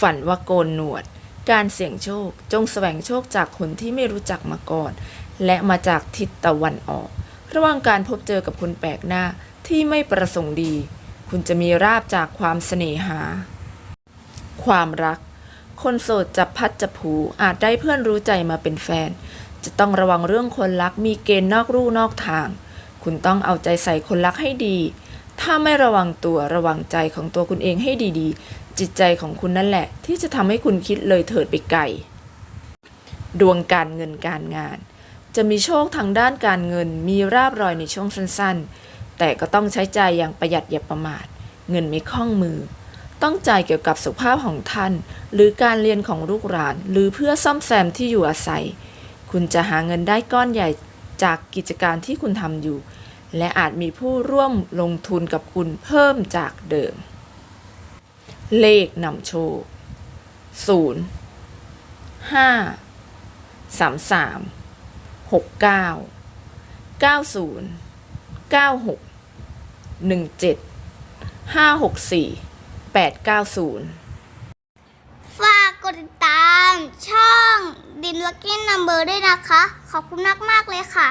ฝันว่าโกนหนวด การเสี่ยงโชค จงแสวงโชคจากคนที่ไม่รู้จักมาก่อน และมาจากทิศตะวันออก ระหว่างการพบเจอกับคนแปลกหน้าที่ไม่ประสงค์ดี คุณจะมีราบจากความเสน่หา ความรัก คนโสดจะพัดจะผูอาจได้เพื่อนรู้ใจมาเป็นแฟน จะต้องระวังเรื่องคนรักมีเกณฑ์นอกรูนอกทาง คุณต้องเอาใจใส่คนรักให้ดี ถ้าไม่ระวังตัวระวังใจของตัวคุณเองให้ดีๆ จิตใจของคุณนั่นแหละ ที่จะทำให้คุณคิดเลยเถิดไปไกล ดวงการเงินการงาน จะมีโชคทางด้านการเงินมีราบรอยในช่วงสั้นๆ แต่ก็ต้องใช้จ่ายอย่างประหยัดอย่าประมาท เงินไม่คล่องมือ ต้องจ่ายเกี่ยวกับสุขภาพของท่าน หรือการเรียนของลูกหลาน หรือเพื่อซ่อมแซมที่อยู่อาศัย คุณจะหาเงินได้ก้อนใหญ่จากกิจการที่คุณทำอยู่ และอาจมีผู้ร่วมลงทุนกับคุณเพิ่มจากเดิม เลขนำโชค 0 5 3 3 6 9 9 0 9 6 1 7 5 6 4 8 9 0 ฝากกดติดตามช่องดินลักกี้นัมเบอร์ด้วยนะคะ ขอบคุณมาก ๆ เลยค่ะ